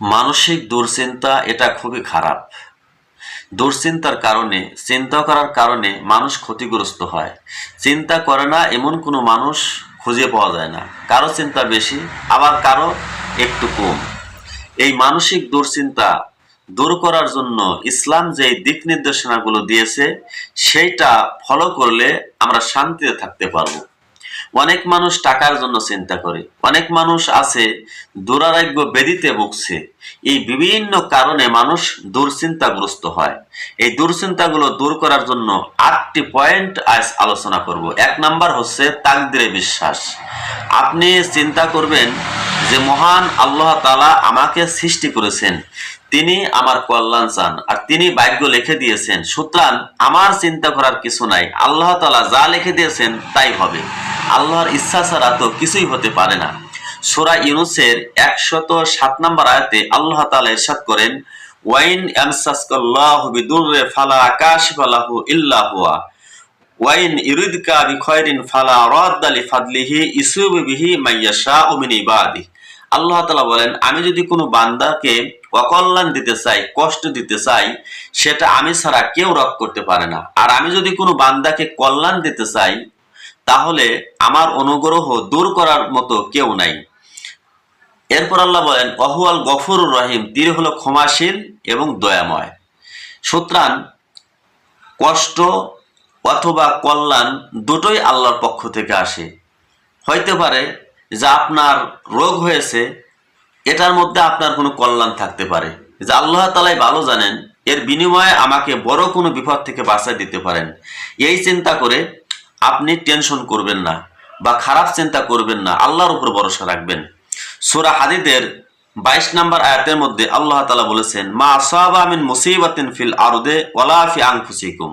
মানসিক দুশ্চিন্তা এটা খুবই খারাপ। দুশ্চিন্তার কারণে, চিন্তা করার কারণে মানুষ ক্ষতিগ্রস্ত হয়। চিন্তা করে না, এমন কোনো মানুষ খুঁজে পাওয়া যায় না। কারও চিন্তা বেশি, আবার কারও একটু কম। এই মানসিক দুশ্চিন্তা দূর করার জন্য ইসলাম যে দিক নির্দেশনাগুলো দিয়েছে, সেইটা ফলো করলে আমরা শান্তিতে থাকতে পারব। অনেক মানুষ টাকার জন্য চিন্তা করে। অনেক মানুষ আছে, দুরারোগ্য বেদিতে ভুগছে। এই বিভিন্ন কারণে মানুষ দুশ্চিন্তাগ্রস্ত হয়। এই দুশ্চিন্তাগুলো দূর করার জন্য আটটি পয়েন্ট আজ আলোচনা করব। এক নাম্বার হচ্ছে তাকদিরে বিশ্বাস। আপনি চিন্তা করবেন যে মহান আল্লাহ তালা আমাকে সৃষ্টি করেছেন। তিনি আমার কল্যাণ চান আর তিনি ভাগ্য লিখে দিয়েছেন। সুতরাং আমার চিন্তা করার কিছু নাই। আল্লাহ তালা যা লিখে দিয়েছেন তাই হবে। আল্লাহর ইচ্ছা ছাড়া তো কিছুই হতে পারে না। সোরা ইউনুসের একশত সাত নম্বর আয়াতে আল্লাহ তালা ইরশাদ করেন, ওয়াইন ইয়ামসাসকাল্লাহু বিদুররে ফালা কাশিফালাহু ইল্লা হুয়া। ওয়াইন ইরিদকা বিখয়রিন ফালা রাদ্দা লিফাদলিহি ইসুবু বিহি মাইয়াশাউ মিন ইবাদি। আল্লাহ তাআলা বলেন, আমি যদি কোনো বান্দাকে অকল্যাণ দিতে চাই, কষ্ট দিতে চাই, সেটা আমি ছাড়া কেউ রদ করতে পারে না। আর আমি যদি কোনো বান্দাকে কল্যাণ দিতে চাই তাহলে আমার অনুগ্রহ দূর করার মতো কেউ নাই। এরপর আল্লাহ বলেন অহুয়াল গফুরুর রহিম তিনি হলো ক্ষমাশীল এবং দয়াময়। সুতরাং কষ্ট অথবা কল্যাণ দুটোই আল্লাহর পক্ষ থেকে আসে। হইতে পারে যে আপনার রোগ হয়েছে, এটার মধ্যে আপনার কোনো কল্যাণ থাকতে পারে। যে আল্লাহ তালাই ভালো জানেন, এর বিনিময়ে আমাকে বড় কোনো বিপদ থেকে বাঁচাই দিতে পারেন। এই চিন্তা করে আপনি টেনশন করবেন না বা খারাপ চিন্তা করবেন না, আল্লাহর উপর ভরসা রাখবেন। সুরা হাদিদের বাইশ নম্বর আয়াতের মধ্যে আল্লাহ তালা বলেছেন, মা আসাবা মিন মুসিবাতিন ফিল আরদে ওয়ালা ফি আনফুসিকুম।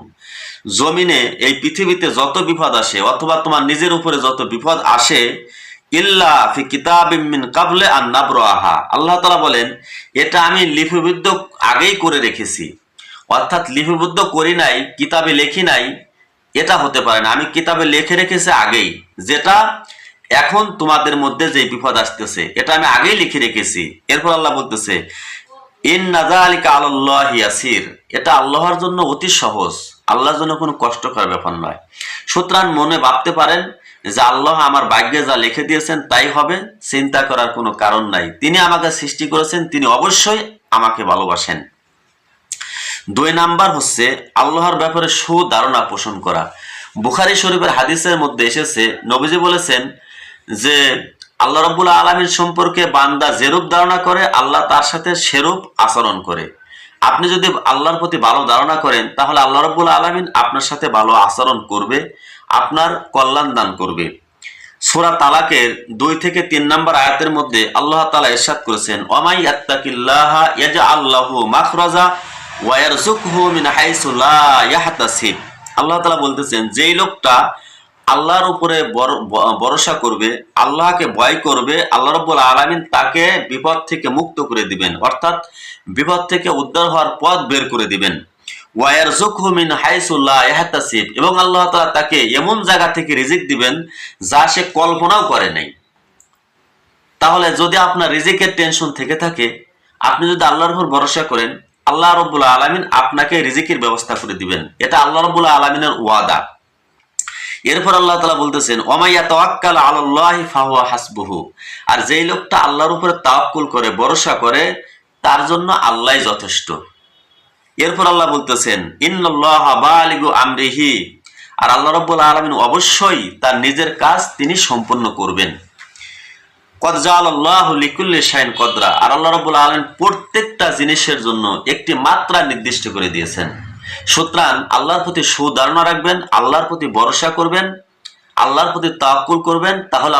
জমিনে এই পৃথিবীতে যত বিপদ আসে অথবা তোমার নিজের উপরে যত বিপদ আসে, ইল্লা ফি কিতাবিম মিন কাবলে আন নাবরাহা। আল্লাহ তাআলা বলেন, এটা আমি লিপিবদ্ধ আগেই করে রেখেছি। অর্থাৎ লিপিবদ্ধ করি নাই, কিতাবে লেখি নাই এটা হতে পারে না। আমি কিতাবে লিখে রেখেছি আগেই, যেটা এখন তোমাদের মধ্যে যে বিপদ আসতেছে, এটা আমি আগেই লিখে রেখেছি। এরপর আল্লাহ বলতেছে ইন নাজালিকা আল্লাহ ইয়াসির। এটা আল্লাহর জন্য অতি সহজ, আল্লাহর জন্য কোনো কষ্টকর ব্যাপার নয়। সুতরাং মনে ভাবতে পারেন যে আল্লাহ আমার ভাগ্যে যা লিখে দিয়েছেন তাই হবে, চিন্তা করার কোনো কারণ নাই। তিনি আমাকে সৃষ্টি করেছেন, তিনি অবশ্যই আমাকে ভালোবাসেন। দুই নাম্বার হচ্ছে আল্লাহর ব্যাপারে সুধারণা পোষণ করা। বুখারি শরীফের হাদিসের মধ্যে এসেছে, নবীজি বলেছেন যে, আল্লাহ রব্বুল্লাহ আলমীর সম্পর্কে বান্দা যেরূপ ধারণা করে, আল্লাহ তার সাথে সেরূপ আচরণ করে। আপনি যদি আল্লাহর প্রতি ভালো ধারণা করেন, তাহলে আল্লাহ রব্বুল আলমিন আপনার সাথে ভালো আচরণ করবে, আপনার কল্যাণ দান করবে। সুরা তালাকের দুই থেকে তিন নম্বর আয়াতের মধ্যে আল্লাহ তালা ইরশাদ করেছেন ওমাই আত্তাকিল্লাহ ইয়াজা আল্লাহু মাখরাজা ওয়ারজুকহু মিন আল্লাহ তাআলা বলতেছেন, যেই লোকটা আল্লাহর উপরে ভরসা করবে, আল্লাহকে ভয় করবে, আল্লাহ রব্বুল আলামিন তাকে বিপদ থেকে মুক্ত করে দিবেন, অর্থাৎ বিপদ থেকে উদ্ধার হওয়ার পথ বের করে দিবেন। ওয়ারজুকহু মিন হাইসু লা ইয়াহতাসিব। এবং আল্লাহ তাআলা তাকে এমন জায়গা থেকে রিজিক দিবেন যা সে কল্পনাও করে নাই। তাহলে যদি আপনার রিজিকের টেনশন থেকে থাকে, আপনি যদি আল্লাহর উপর ভরসা করেন আল্লাহ রব্বুল আলমিন আপনাকে রিজিকের ব্যবস্থা করে দিবেন। এটা আল্লাহ রব্বুল আলমিনের ওয়াদা। এরপর আল্লাহ তালা বলতেছেন ওমাইয়া তাওয়াক্কাল আল্লাহ ফাহুয়া হাসবুহু। আর যেই লোকটা আল্লাহর উপরে তাওয়াক্কুল করে, ভরসা করে, তার জন্য আল্লাহ যথেষ্ট। এরপর আল্লাহ বলতেছেন, ইন্নাল্লাহ বালিগু আমরিহি। আর আল্লাহ রব্বুল আলমিন অবশ্যই তার নিজের কাজ তিনি সম্পন্ন করবেন। কদজাল আল্লাহ লিকুল্লি শাইন কদরা। আর আল্লাহ রব্বুল আলমিন প্রত্যেকটা জিনিসের জন্য একটি মাত্রা নির্দিষ্ট করে দিয়েছেন। সুতরাং আল্লাহর প্রতি সুধারণা রাখবেন, আল্লাহর প্রতি ভরসা করবেন, আল্লাহর প্রতি করবেন, তাহলে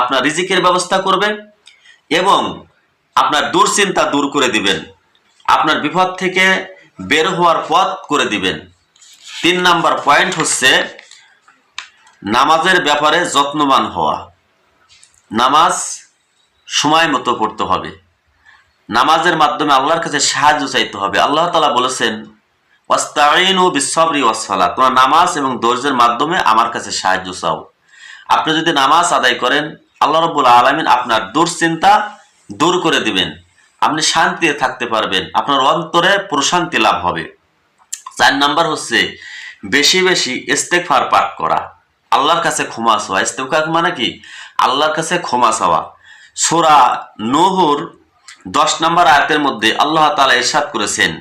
আপনার রিজিকের ব্যবস্থা করবেন এবং আপনার দুশ্চিন্তা দূর করে দিবেন। আপনার বিপদ থেকে বের হওয়ার পথ করে দিবেন। তিন নাম্বার পয়েন্ট হচ্ছে নামাজের ব্যাপারে যত্নবান হওয়া। নামাজ সময় মতো পড়তে হবে। নামাজের মাধ্যমে আল্লাহর কাছে সাহায্য চাইতে হবে। আল্লাহ তালা বলেছেন ওয়াস্তাইনু বিসবরি ওয়াসসালা তোমার নামাজ এবং ধৈর্যের মাধ্যমে আমার কাছে সাহায্য চাও। আপনি যদি নামাজ আদায় করেন, আল্লাহ রব্বুল আলমিন আপনার দুশ্চিন্তা দূর করে দিবেন। আপনি শান্তিতে থাকতে পারবেন। আপনার অন্তরে প্রশান্তি লাভ হবে। চার নাম্বার হচ্ছে, বেশি বেশি ইস্তেকফার পাঠ করা। আল্লাহর কাছে ক্ষমা চাওয়া। ইস্তেকফার মানে কি? আল্লাহর কাছে ক্ষমা চাওয়া। সোরা নহর দশ নম্বর আয়াতের মধ্যে আল্লাহ তালা ইরশাদ করেছেন,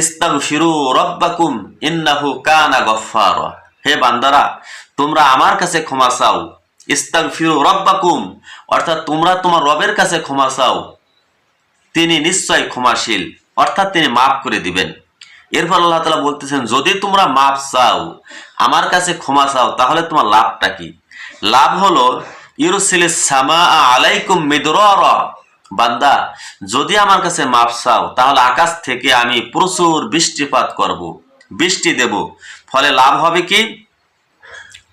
ইস্তাগফিরু রব্বাকুম ইন্নাহু কানা গফফারা। হে বান্দারা, তোমরা আমার কাছে ক্ষমা চাও। ইস্তাগফিরু রব্বাকুম, অর্থাৎ তোমরা তোমার রবের কাছে ক্ষমা চাও। তিনি নিশ্চয় ক্ষমাশীল, অর্থাৎ তিনি মাফ করে দিবেন। এরপর আল্লাহ তালা বলতেছেন, যদি তোমরা মাফ চাও, আমার কাছে ক্ষমা চাও, তাহলে তোমার লাভটা কি? লাভ হলো ইউরুসিল সামা আলাইকুম মিদর বান্দা, যদি আমার কাছে মাপ চাও, তাহলে আকাশ থেকে আমি প্রচুর বৃষ্টিপাত করব, বৃষ্টি দেব। ফলে লাভ হবে কি?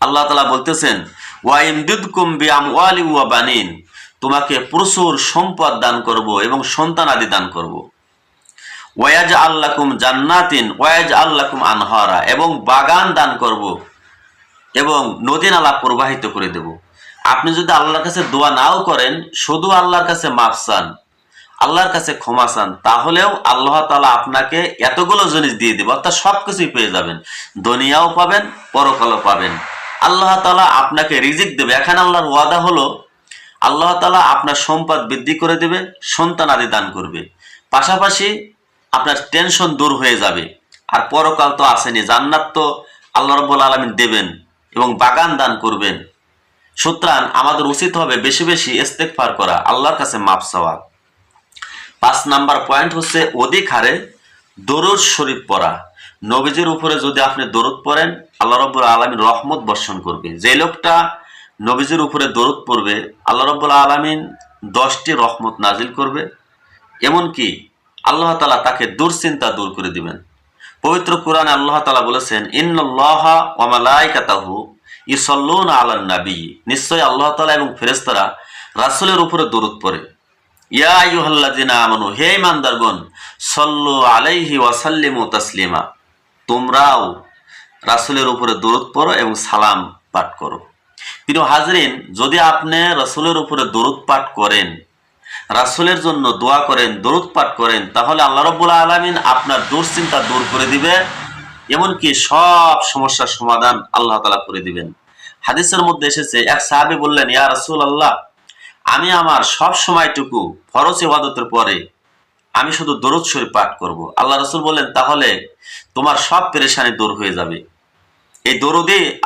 আল্লাহ তালা বলতেছেন ওয়াইমদুদকুম বিআমওয়ালি ওয়া বানিন। তোমাকে প্রচুর সম্পদ দান করব এবং সন্তান আদি দান করব। ওয়াজ আল্লাকুম জান্নাতিন ওয়াজ আল্লাকুম আনহারা। এবং বাগান দান করব এবং নদী নালা প্রবাহিত করে দেব। আপনি যদি আল্লাহর কাছে দোয়া নাও করেন, শুধু আল্লাহর কাছে মাফ চান, আল্লাহর কাছে ক্ষমা চান, তাহলেও আল্লাহ তালা আপনাকে এতগুলো জিনিস দিয়ে দেবে, অর্থাৎ সব কিছুই পেয়ে যাবেন। দুনিয়াও পাবেন, পরকালও পাবেন। আল্লাহ তালা আপনাকে রিজিক দেবে। এখানে আল্লাহর ওয়াদা হলো, আল্লাহ তালা আপনার সম্পদ বৃদ্ধি করে দেবে, সন্তান আদি দান করবে। পাশাপাশি আপনার টেনশন দূর হয়ে যাবে। আর পরকাল তো আসেনি, জান্নাত তো আল্লাহ রব্বুল আলমিন দেবেন এবং বাগান দান করবেন। সুতরাং আমাদের উচিত হবে বেশি বেশি ইস্তেকফার করা, আল্লাহর কাছে মাপ চাওয়া। পাঁচ নাম্বার পয়েন্ট হচ্ছে অধিক হারে দরুদ শরীফ পড়া। নবীজির উপরে যদি আপনি দরুদ পড়েন, আল্লাহ রব্বুল আলমিন রহমত বর্ষণ করবে। যে লোকটা নবীজির উপরে দরুদ পড়বে, আল্লাহ রব্বুল আলমিন দশটি রহমত নাজিল করবে। এমনকি আল্লাহ তালা তাকে দুশ্চিন্তা দূর করে দিবেন। পবিত্র কোরআনে আল্লাহ তালা বলেছেন ইন্নআল্লাহা ওয়ামালাইকাতাহু ইসল্লুন আলান নাবী। নিশ্চয় আল্লাহ তালা এবং ফেরেস্তারা রাসূলের উপরে দরুদ পড়ে। ইয়া আইয়ুহাল্লাযিনা আমানু, হে ইমানদারগণ সল্লু আলাইহি ওয়াসাল্লিমু তাসলিমা। তোমরাও রাসূলের উপরে দরুদ পড়ো এবং সালাম পাঠ করো। প্রিয় হাজরিন, যদি আপনি রাসূলের উপরে দরুদ পাঠ করেন, রাসূলের জন্য দোয়া করেন, দরুদ পাঠ করেন, তাহলে আল্লাহ রাব্বুল আলামিন আপনার দুশ্চিন্তা দূর করে দিবে। এমনকি সব সমস্যার সমাধান আল্লাহ তালা করে দিবেন। হাদিসের মধ্যে এসেছে, এক সাহাবী বললেন, ইয়া রাসূলুল্লাহ, আমি আমার সব সময়টুকু ফরজ ইবাদতের পরে আমি শুধু দরুদ শরীফ পাঠ করব। আল্লাহ রসুল বললেন, তাহলে তোমার সব পেরেশানি দূর হয়ে যাবে। এই দরুদে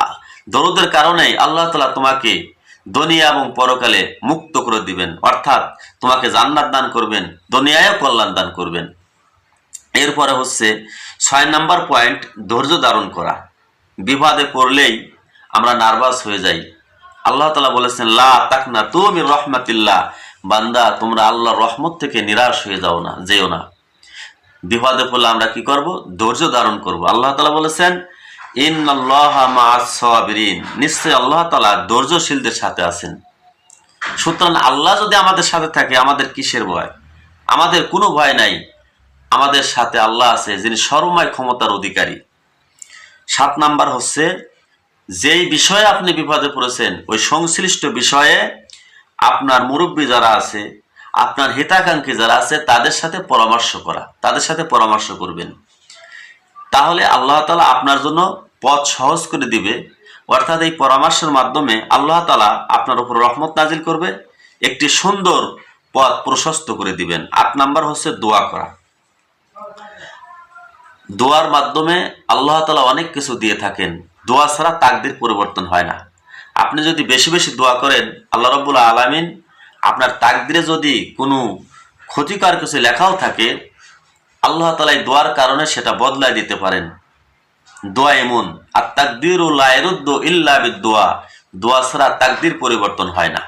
দরুদের কারণেই আল্লাহ তালা তোমাকে দুনিয়া এবং পরকালে মুক্ত করে দিবেন। অর্থাৎ তোমাকে জান্নাত দান করবেন, দুনিয়ায়ও কল্যাণ দান করবেন। এরপরে হচ্ছে ছয় নাম্বার পয়েন্ট, ধৈর্য ধারণ করা। বিবাদে পড়লেই আমরা নার্ভাস হয়ে যাই। আল্লাহ তালা বলেছেন, লা তাকনা তুমি রহমাতিল্লাহ। বান্দা, তোমরা আল্লাহ রহমত থেকে নিরাশ হয়ে যাও না, যেও না। বিপদে পড়লে আমরা কি করব? ধৈর্য ধারণ করব। আল্লাহ তালা বলেছেন ইন নিশ্চয় আল্লাহ তালা ধৈর্যশীলদের সাথে আছেন। সুতরাং আল্লাহ যদি আমাদের সাথে থাকে, আমাদের কিসের ভয়? আমাদের কোনো ভয় নাই। আমাদের সাথে আল্লাহ আছে, যিনি সর্বময় ক্ষমতার অধিকারী। সাত নাম্বার হচ্ছে, যেই বিষয়ে আপনি বিপদে পড়েছেন, ওই সংশ্লিষ্ট বিষয়ে আপনার মুরব্বী যারা আছে, আপনার হিতাকাঙ্ক্ষী যারা আছে, তাদের সাথে পরামর্শ করা, তাদের সাথে পরামর্শ করবেন। তাহলে আল্লাহ তালা আপনার জন্য পথ সহজ করে দিবে। অর্থাৎ এই পরামর্শের মাধ্যমে আল্লাহ তালা আপনার উপর রহমত নাজিল করবে, একটি সুন্দর পথ প্রশস্ত করে দিবেন। আট নাম্বার হচ্ছে দোয়া করা। দোয়ার মাধ্যমে আল্লাহ তালা অনেক কিছু দিয়ে থাকেন। দোয়া ছাড়া তাকদির পরিবর্তন হয় না। আপনি যদি বেশি বেশি দোয়া করেন, আল্লাহ রব্বুল আলামিন আপনার তাকদিরে যদি কোনো ক্ষতিকর কিছু লেখাও থাকে, আল্লাহ তালা এই দোয়ার কারণে সেটা বদলায় দিতে পারেন। দোয়া এমন আর তাকদির ও লায়রুদ্দ ইল্লা দোয়া দোয়া ছাড়া তাকদির পরিবর্তন হয় না।